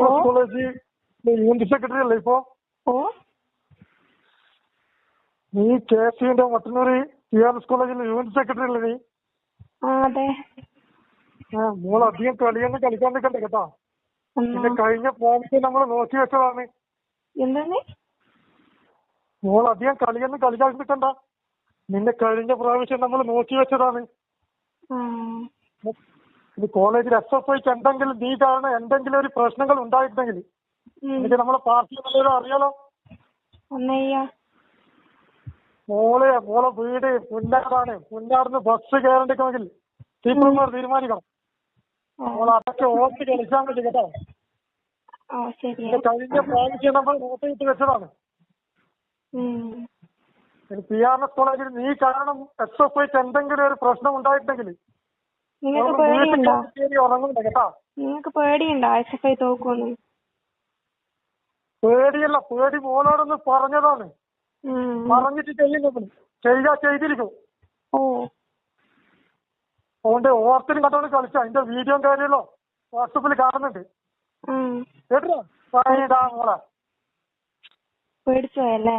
ഓ. College unit secretary അല്ലേ ഇപ്പോ? നീ കെ എസ് യുന്റെ മട്ടന്നൂർ ടി ആർ എസ് കോളേജിലെ യൂണിറ്റ് സെക്രട്ടറി അല്ലേ നീ? അതെ. മോൾ അധികം കളിയൊന്നും കളിക്കാൻ നിൽക്കണ്ട കേട്ടോ. പിന്നെ കഴിഞ്ഞ പ്രാവശ്യം നമ്മൾ നോക്കി വെച്ചതാണ്. മോളധികം മോൾ അധികം കളിയൊന്നും കളിക്കാൻ നിൽക്കണ്ട നിന്നെ കഴിഞ്ഞ പ്രാവശ്യം നമ്മൾ നോക്കി വെച്ചതാണ്. ഇത് കോളേജിൽ എസ് എഫ് ഐക്ക് എന്തെങ്കിലും നീ കാരണം എന്തെങ്കിലും ഒരു പ്രശ്നങ്ങൾ ഉണ്ടായിട്ടുണ്ടെങ്കിൽ എനിക്ക് നമ്മളെ പാർട്ടി നല്ലത് അറിയാലോ. മോളെ മോളെ വീട് പുന്നാടാണ് പുന്നാടുന്ന് ബസ് കയറണ്ടെങ്കിൽ ടീച്ചർമാർ തീരുമാനിക്കണം. മോളെ അതൊക്കെ ഓർത്ത് കളിച്ചാൽ മതി കേട്ടോ. കഴിഞ്ഞ പ്രാവശ്യം നമ്മൾ നോട്ടിട്ട് വെച്ചതാണ്. ഉം. പി ആർ എസ് കോളേജിൽ നീ കാരണം എസ് എഫ് ഐക്ക് എന്തെങ്കിലും ഒരു പ്രശ്നം ഉണ്ടായിട്ടുണ്ടെങ്കിൽ നിങ്ങക്ക് പേടിയുണ്ടോ? നിങ്ങക്ക് പേടിയുണ്ടോ എസ് എഫ് ഐ തോക്കുമെന്ന്? പേടിയല്ല പേടി മോളോടൊന്ന് പറഞ്ഞതാണ്. പറഞ്ഞിട്ട് ചെയ്യുന്നത് ചെയ്യാ ചെയ്തിരിക്കും. ഓ. അതുകൊണ്ട് ഓർത്തിനും കണ്ടോണ്ട് കളിച്ച അതിന്റെ വീഡിയോ കാര്യമല്ലോ വാട്സപ്പിൽ കാണുന്നുണ്ട്. കേട്ടോ മോളെ. പേടിച്ചു പോയല്ലേ?